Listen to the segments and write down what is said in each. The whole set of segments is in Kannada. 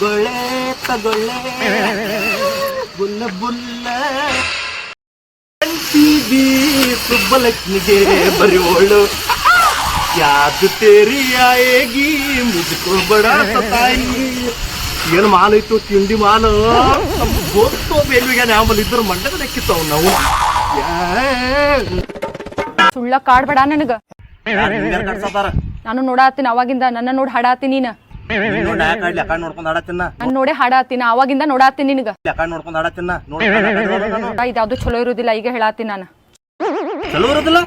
ತಗೊಳ್ಳೆ ತಗೊಳ್ಳೆ. ಬುಲ್ಲ ಬುಲ್ಲ. ಟಿವಿ ಸುಬ್ಬಲಕ್ಷ್ಮಿಗೆ ಬರೆಯೋಳು ಯಾದು ತೇರಿ ಆಯೇಗಿ ಮುದ್ಕೋ ಬಡ ತಾಯಿ. ಏನು ಮಾಲ್ ಇತ್ತು ತಿಂಡಿ ಮಾಲು? ಗೊತ್ತು ಬೇಲ್ವಿಗೆ ಆಮೇಲೆ ಇದ್ರ ಮಂಡಗ ನೆಕ್ಕಿತ್ತಾವ್ ನಾವು. ಸುಳ್ಳ ಕಾಡ್ಬೇಡ ನನಗ. ನಾನು ನೋಡಾತೀನಿ ಅವಾಗಿಂದ ನನ್ನ ನೋಡಿ ಹಾಡಾತೀನಿ ನೀನ. ನೋಡಿ ಯಾಕಾಡ್ಲಿ ಅಕ್ಕ ನೋಡ್ಕೊಂಡ್ ಆಡತ್ತಿನ ನಾನು ನೋಡೇ ಹಾಡಾತಿನ ಅವಾಗಿಂದ ನೋಡಾತೀನಿ ನಿನಗ. ಅಕ್ಕ ನೋಡ್ಕೊಂಡ್ ಆಡತ್ತಿನ ನೋಡಿ ಇದ್ಯಾವ್ದು ಚಲೋ ಇರುದಿಲ್ಲ ಈಗ ಹೇಳಾತೀನಿ ನಾನು. ಚಲೋ ಇರೋದಿಲ್ಲ?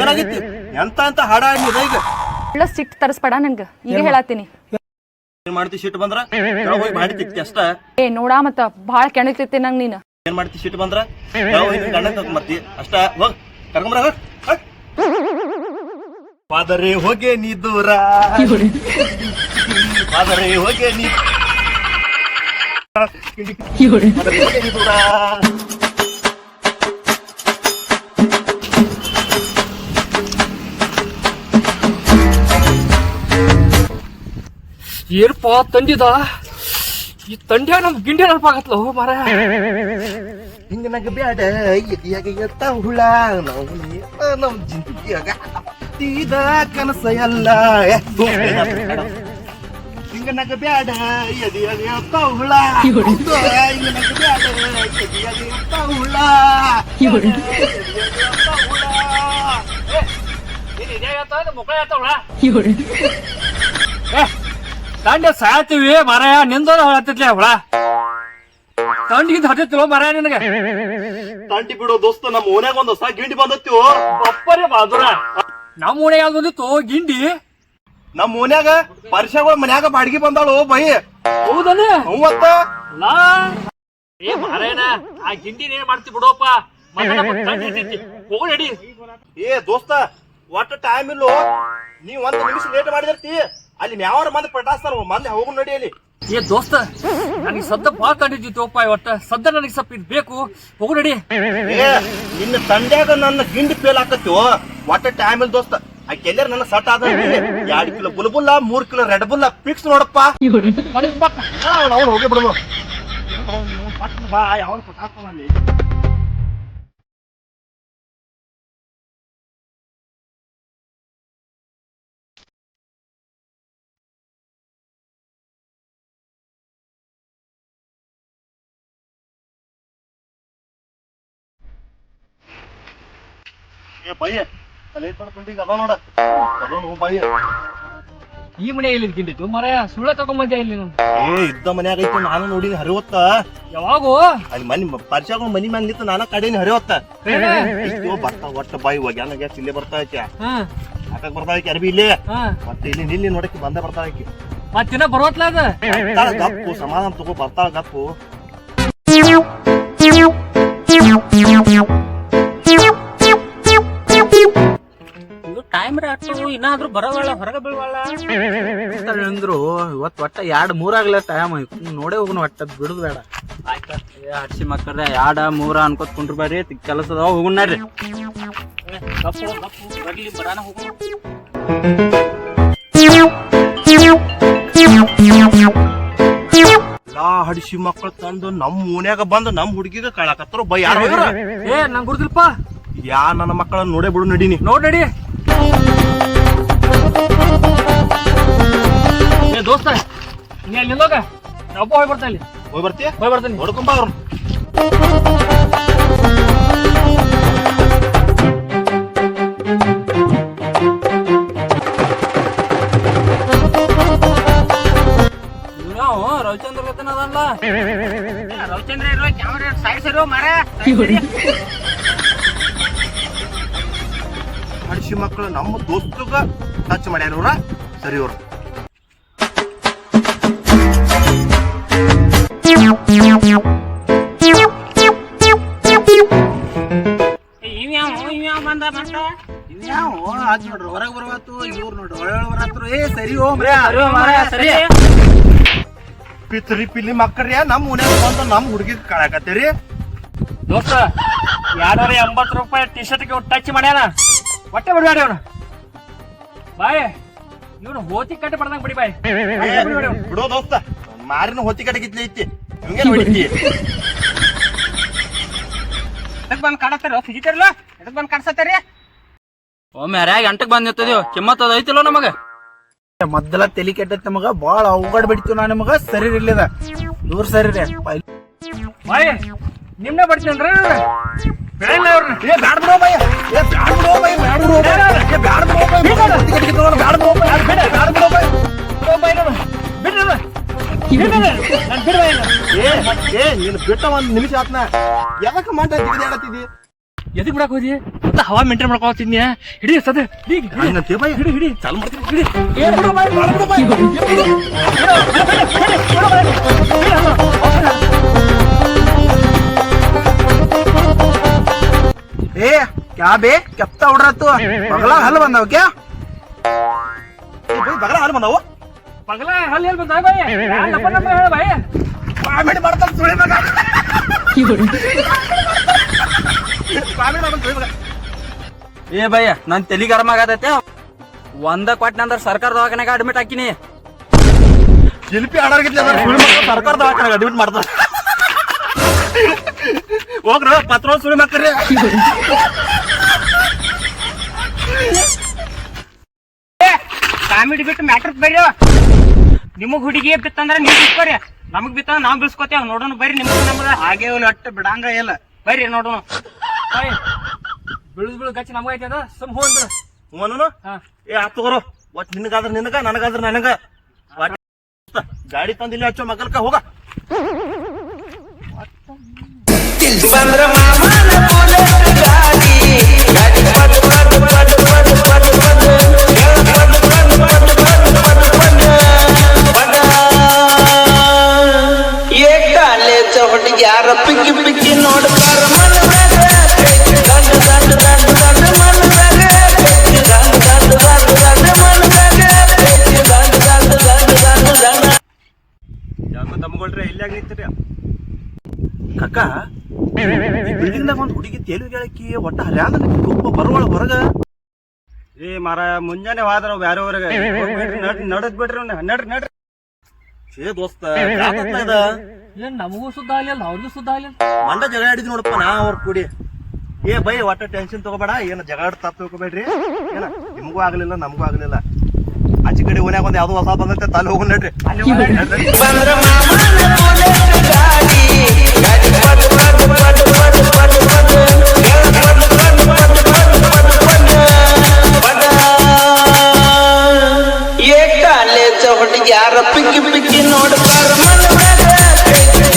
ಏನಾಗಿತ್ತು ಎಂತ ಅಂತ ಹಾಡ ಈಗ. ಸಿಟ್ಟು ತರಿಸ್ಬೇಡ ನನ್ಗ ಈಗ ಹೇಳಾತೀನಿ. ಏನ್ ಮಾಡ್ತಿ ಸಿಟ್ಟು ಬಂದ್ರ? ಕೆಳಗ್ ಹೋಗಿ ಮಾಡಿ ತಿಕ್ತಿ ಅಷ್ಟ. ಏ ನೋಡಾ ಮತ್ತ ಭಾಳ ಕೆಣಕ್ತಿರ್ತಿ ನಂಗ್ ನೀನು. ಏನ್ ಮಾಡ್ತಿ ಸಿಟ್ಟು ಬಂದ್ರ? ಕೆಳಗ್ ಹೋಗಿ ನಿನ್ ಗಂಡ ಕರ್ಕೊಂಬರ್ತಿ ಅಷ್ಟ ಹೋಗ್ ಕರ್ಕೊಂಬರ ಹೋಗ್ ಹೋಗ್. ಪಾದರೆ ಹೋಗೆ ನೀ ದೂರ. ಪಾದರೆ ಹೋಗಿ ನೀ ಏನಪ್ಪ ತಂದಿದ? ಈ ತಂಡ್ಯ ನಮ್ ಗಿಂಡಿ ನೆನಪಾಗತ್ಲ ಮಾರ ಹಿಂಗ ನಗ ಬ್ಯಾಡ ಎದಿಯಾಗ ಎತ್ತ ಹುಳ ನಾವು ನೀವ ನಮ್ ಜಿಂದಗಿಯಾಗ ತೀದ ಕನಸ ಎಲ್ಲ ಹಿಂಗ ನಗ ಬ್ಯಾಡ ಎದಿಯಾಗ ಅಪ್ಪ ಹುಳ ಹಿಂಗ ನಗ ಬ್ಯಾಡ ಹುಳ ಎದಿಯಾಗ ಎತ್ತ ಹುಳ. ತಂಡ್ಯ ಸಾಯ್ತೀವಿ ಮಾರಾಯ ನಿಂದ ಹತ್ತಿತ್ಲೆ ಹುಳ ತಂಡಿಗಿಂದ ಹತ್ತಿತ್ತಿಲ್ಲ ಮಾರಾಯ ನಿನಗೆ? ತಂಡಿ ಬಿಡೋ ದೋಸ್ತ ನಮ್ಮ ಓನ್ಯಾಗ ಒಂದ್ ಹೊಸ ಗಿಂಡಿ ಬಂದತ್ತೀವೋ? ಅಪ್ಪರೇ ಬಾದುರ. ನಮ್ಮ ಯಾವ್ದು ಬಂದಿತ್ತು ಗಿಂಡಿ. ನಮ್ಮ ಓನ್ಯಾಗ ಪರಿಸಗಳು ಮನ್ಯಾಗ ಬಾಡಿಗೆ ಬಂದಾಳು ಬೈ. ಹೌದಲ್ಲ ಮೂವತ್ತ ಏ ಮಾರಾಯಣ ಆ ಗಿಂಡಿ ಏನ್ ಮಾಡ್ತಿ ಬಿಡೋಪ್ಪ ಹೋಗು ನಡಿ. ಏ ದೋಸ್ತ ಒಟ್ಟ ಟೈಮ್ ಇಲ್ಲೋ. ನೀವ್ ಒಂದ್ ನಿಮಿಷ ಲೇಟ್ ಮಾಡಿದಿರ್ತಿ. ಅಲ್ಲಿ ಯಾವಾರ ಮಂದಿ ಪಟಾಸ್ತಾರ ಮಂದಿ ಹೋಗು ನಡಿ ಅಲ್ಲಿ. ಏ ದೋಸ್ತ ನನಗೆ ಸದ್ದ ಬಾಳ ಕಂಡಿದ್ದಿತ್ತೋಪ್ಪ ಒಟ್ಟ. ಸದ್ದ ನನಗೆ ಸ್ವಲ್ಪ ಇದು ಬೇಕು. ಹೋಗು ನಡಿ. ಏ ನಿನ್ನ ತಂಡ್ಯಾಗ ನನ್ನ ಗಿಂಡಿ ಫೇಲ್ ಆಕತ್ತೀವೋ ಒಟ್ಟ ಟೈಮ್ ಇಲ್ಲ ದೋಸ್ತ. ಆ ಕೆಲ್ಯಾರ ನನ್ನ ಸಟ್ ಆದ ಎರಡ್ ಕಿಲೋ ಬುಲ್ಬುಲ್ಲ, ಮೂರ್ ಕಿಲೋ ರೆಡ್ ಬುಲ್ಲ ಫಿಕ್ಸ್ ನೋಡಪ್ಪ. ಅವನು ಹೋಗಿ ಬಿಡು ಬಾ ಯಾವನ್ ಪಟಾಸ್ತಾನಲ್ಲಿ ಏ ಈ ಮನೆ ಎಲ್ಲಿ ಗಿಂಡಿತ್ತು ಮರ ಸುಳ್ಳ ತಗೊಂಬಂದೆ ಇಲ್ಲಿ ನಾನು? ಏ ಇದ್ದ ಮನ್ಯಾಗ ಐತಿ ನಾನು ನೋಡಿ ಹರಿವತ್ತ ಯಾವಾಗೋ? ಅಲ್ಲಿ ಮನಿ ಪರಿಚಯ ಮನಿ ಮ್ಯಾಗ ನಿಂತ ನಾನ ಕಡೆನ ಹರಿವತ್ತ ಬರ್ತಾವ ಒಟ್ಟ ಬಾಯಿ ಒಗ್ಯಾನ ಗ್ಯಾಸ್ ಇಲ್ಲೇ ಬರ್ತಾ ಐತಿ ಹಾಕಕ್ ಬರ್ತಾ ಐತಿ ಅರ್ಬಿ ಇಲ್ಲೇ. ಮತ್ತೆ ಇಲ್ಲಿ ನಿಲ್ಲಿ ನೋಡಕ್ಕೆ ಬಂದ ಬರ್ತಾ ಐತಿ ಮತ್ತಿನ ಬರೋತ್ಲ ಅದ? ಗಪ್ಪು ಸಮಾಧಾನ ತಗೋ ಬರ್ತಾಳ ಗಪ್ಪು. ಟೈಮ್ ರಾಟು ಇನ್ನಾದ್ರೂ ಬರೋವಾಳ ಹೊರಗೆ ಬೀಳವಲ್ಲ ಅಂದ್ರು ಇವತ್ ಒಟ್ಟ ಎರಡ್ ಮೂರಾಗ್ಲ ಟೈಮ್ ನೋಡೇ ಹೋಗ್ನು ಒಟ್ಟ ಬಿಡುದು ಬೇಡ. ಹಡ್ಸಿ ಮಕ್ಕಳ್ರೆ ಎರಡ ಮೂರ ಅನ್ಕೋತ್ ಕುಂಡ್ರ ಬರ್ರಿ ಕೆಲಸದ ಹೋಗುಣ ನಡ್ರಿ. ಬರ್ಲಿ ಬರಾನ ಹೋಗು. ಎಲ್ಲಾ ಹಡಿಸಿ ಮಕ್ಕಳು ತಂದು ನಮ್ ಮೂನ್ಯಾಗ ಬಂದು ನಮ್ ಹುಡುಗಿಗ ಕಳಕತ್ತರು ಬೈ ಯಾರು? ಏ ನಂಗೆ ಗುರುದಿಲ್ಪ ಯಾ ನನ್ನ ಮಕ್ಕಳನ್ನ ನೋಡೇ ಬಿಡು ನಡೀನಿ. ನೋಡ್ ನಡಿ. ಏ ದೋಸ್ತ ನೀ ಅಲ್ಲಿ ನಿಲ್ಲೋಗ ಒಬ್ಬ ಹೋಗಿ ಬರ್ತಾ ಇಲ್ಲಿ. ಹೋಗಿ ಬರ್ತೀಯ? ಹೋಗಿ ಬರ್ತೀನಿ. ಹೊಡ್ಕೊಂಬ ಅವ್ರು ನಾವು ರವಿಚಂದ್ರ ರವಿಚಂದ್ರ ಇರೋ ಕ್ಯಾಮ್ರಾ ಸೈಡ್ ಸರಿ ಮಾರ ಹಡಿಸಿ ಮಕ್ಕಳು ನಮ್ಮ ದೋಸ್ತಗ ಟಚ್ ಮಾಡ್ಯಾರ ಇವ್ರ. ಸರಿ ಅವ್ರು ಇವ್ಯಾವ ಇವ್ಯಾವ ಬಂದ ಮತ್ತ? ಯಾವ? ಆಚ್ ನೋಡ್ರಿ ಹೊರಗೆ ಬರವತ್ತು ಇವ್ರು ನೋಡ್ರಿ ಒಳ್ಳೆ ಬರತ್ರು ಏ ಸರಿ ಓ ಸರಿ ಪಿತ್ರಿ ಪಿಲಿ ಮಕ್ಕಳ್ರಿ ನಮ್ಮ ಓನ್ಯಾಗ ಬಂದು ನಮ್ ಹುಡುಗಿಗ ಕಳಕತ್ತೀರಿ ದೋಸ್ತ ಯಾರ ಎಂಬತ್ತು ರೂಪಾಯಿ ಟಿ ಶರ್ಟ್ಗೆ ಟಚ್ ಮಾಡ್ಯಾನ? ಹೊಟ್ಟೆ ಬಿಡಬೇಡ ಅವನು. ಬಾಯ್ ಇವನು ಹೋತಿ ಕಟ್ಟಿ ಪಡ್ದಂಗ್ ಬಿಡಿ ಬಾಯ್. ಬಿಡೋ ದೋಸ್ತ. ಮಾರಿನ ಹೋತಿ ಕಡೆ ಇತ್ತಿ ಐತಿ. ಹಿಂಗೆ ಹೊಡಿತಿ ಎದಕ್ ಬಂದ್ ಕಾಡತ್ತಾರ ಸಿಗಿತಾರಲ್ಲ ಎದಕ್ ಬಂದ್ ಕಾಡ್ಸತ್ತಾರಿ ಒಮ್ಮೆ ಯಾರ್ಯಾಗ ಗಂಟಕ್ ಬಂದ್ ಕಿಮ್ಮತ್ತ ಕಿಮ್ಮತ್ ಅದ ಐತಿಲ್ಲ ನಮಗ? ಮೊದಲ ತಲಿ ಕೆಟ್ಟೈತಿ ನಮಗ ಬಾಳ ಅವಗಡ ಬಿಡ್ತೀವಿ ನಾ ನಿಮಗ. ಸರಿ ಇರ್ಲಿದ ದೂರ ಸರಿ ರೀ ಬಾಯ್ ನಿಮ್ನೆ ಬರ್ತೀನ್ರಿ? ಬಿಡಲ್ಲ ಅವ್ರನ್ನ. ಏ ಬ್ಯಾಡ ಬಿಡೋ ಬಯ್ಯ ಏ ಬ್ಯಾಡ ಬಿಡೋ ಬಯ್ಯ ಬ್ಯಾಡ ಬಿಡೋ ಬಯ್ಯ ಏ ಬ್ಯಾಡ ಬಿಡೋ ಬಯ್ಯ ಬ್ಯಾಡ ಬಿಡೋ ಬಯ್ಯ ಬ್ಯಾಡ ಬಿಡೋ ಬಯ್ಯ ಏ ಏ ನೀನು ಬಿಟ್ಟ ಒಂದು ನಿಮಿಷ ಆತ್ನ. ಯಾವಾಗ ಮಾಟ ಜಿಗಿದಾಡತ್ತಿದಿ ಎದಕ್ ಬಿಡಕ್ ಹೋದಿ? ಮತ್ತೆ ಹವಾ ಮೇಂಟೈನ್ ಮಾಡ್ಕೊಳ್ತಿದ್ನಿ ಹಿಡಿ ಸದ ಹಿಡಿ ಹಿಡಿ. ಚಾಲು ಮಾಡ್ತೀನಿ ಹಿಡಿ ಏ ಕ್ಯಾ ಬೇ ಕೆಪ್ತ ಹೊಡ್ರತ್ತು. ಬಗಲ ಹಲ್ ಬಂದವ ಕ್ಯಾ? ಬಗಲ ಹಾಲು ಬಂದವು? ಬಗಲ ಹಲ್ಲಿ ಎಲ್ಲಿ ಬಂದ ಬಾಯಿ ನಮ್ಮ ನಮ್ಮ ಹೇಳ ಬಾಯ್ ಕಾಮಿಡಿ ಮಾಡ್ತಾನ ಸುಳಿ ಮಗ. ಕಾಮಿಡಿ ಮಾಡ್ತಾನ ಸುಳಿ ಮಗ. ಏ ಭಯ್ಯ ನನ್ ತಲಿ ಗರಂ ಆಗತೈತೆ. ಒಂದ ಕೊಟ್ಟನಂದ್ರ ಸರ್ಕಾರ ದವಾಖಾನೆಗೆ ಅಡ್ಮಿಟ್ ಹಾಕಿನಿ. ಜಿಲ್ಪಿ ಅದ್ರ ಮಕ್ಕಳು ಸರ್ಕಾರ ದವಾಖಾನೆ ಅಡ್ಮಿಟ್ ಮಾಡ್ತಾರ ಹೋಗ್ರ ಪತ್ರ ಸುಳಿ ಮಕ್ಕಳ್ರಿ. ಕಾಮಿಡಿ ಬಿಟ್ಟು ಮ್ಯಾಟರ್ ಬರ್ರಿ ನಿಮಗ್ ಹುಡುಗಿ ಬಿತ್ತಂದ್ರ ನೀವ್ ಬಿಸ್ಕೋರಿ ನಮಗ್ ಬಿತ್ತ ನಾವ್ ಬಿಸ್ಕೋತೇವ್ ನೋಡೋಣ ಬರ್ರಿ ನಿಮ್ಗೆ ನಮ್ದ ಹಾಗೆ ಅಟ್ಟ ಬಿಡಂಗ ಇಲ್ಲ. ಬರ್ರಿ ನೋಡೋಣ. ಬಿಳುದ್ ಬಿಳುದ್ ಗಚ್ಚಿ ನಮಗ ಐತೆ ಅದ. ಸುಮ್ ಹೋಗ್ ಬಿಡು ಅವನು ಹಾ. ಏ ಆತ್ ತಗೋರು. ಒಟ್ ನಿನಗಾದ್ರ ನಿನಗ ನನಗಾದ್ರ ನನಗ. ಗಾಡಿ ತಂದಿಲ್ಲ ಹಚ್ಚೋ ಮಗಲ್ಕ ಹೋಗ. ಹುಡುಗ್ಯಾರ ಪಿಕ್ಕಿ ಪಿಕ್ಕಿ ನೋಡ್ತಾರ ಮನದಾಗ ದಂಡ ದಂಡ ದಂಡ ದಂಡ ಮನದಾಗ ದಂಡ ದಂಡ ದಂಡ ದಂಡ ಮನದಾಗ ದಂಡ ದಂಡ ದಂಡ ದಂಡ ದಂಡ ಯಾಕೋ ಕಕ್ಕ ಒಂದು ಹುಡುಗಿ ಒಟ್ಟ ಬರುವಳ ಹೊರಗ. ಏ ಮಾರ ಮುಂಜಾನೆ ಹೋದ್ರ ಬ್ಯಾರೆ ಹೊರಗ ನಡದ್ ಬಿಡ್ರಿ. ನಡ್ರಿ ನಡ್ರಿ. ಏ ದೋಸ್ತ? ಏನ್ ನಮಗೂ ಸುದ್ದ ಆಗ್ಲಿಲ್ಲ ಅವ್ರಿಗೂ ಸುದ್ದ ಆಗ್ಲಿಲ್ಲ. ಮಂಡ ಜಗಳ ಆಡಿದ್ ನೋಡಪ್ಪ ನಾ ಅವ್ರ ಕೂಡಿ. ಏ ಬೈ ಒಟ್ಟ ಟೆನ್ಷನ್ ತಗೋಬೇಡ ಏನ ಜಗಳ ತಪ್ಪ ತಿಳ್ಕೊಬೇಡ್ರಿ ಏನ ನಿಮಗೂ ಆಗ್ಲಿಲ್ಲ ನಮಗೂ ಆಗ್ಲಿಲ್ಲ. ಆಚೆ ಕಡೆ ಓನ್ಯಾಗ ಒಂದ್ ಯಾವ್ದೋ ಹೊಸ ಬಂದೈತೆ ತಲೆ ಹೋಗ್ ನಡ್ರಿ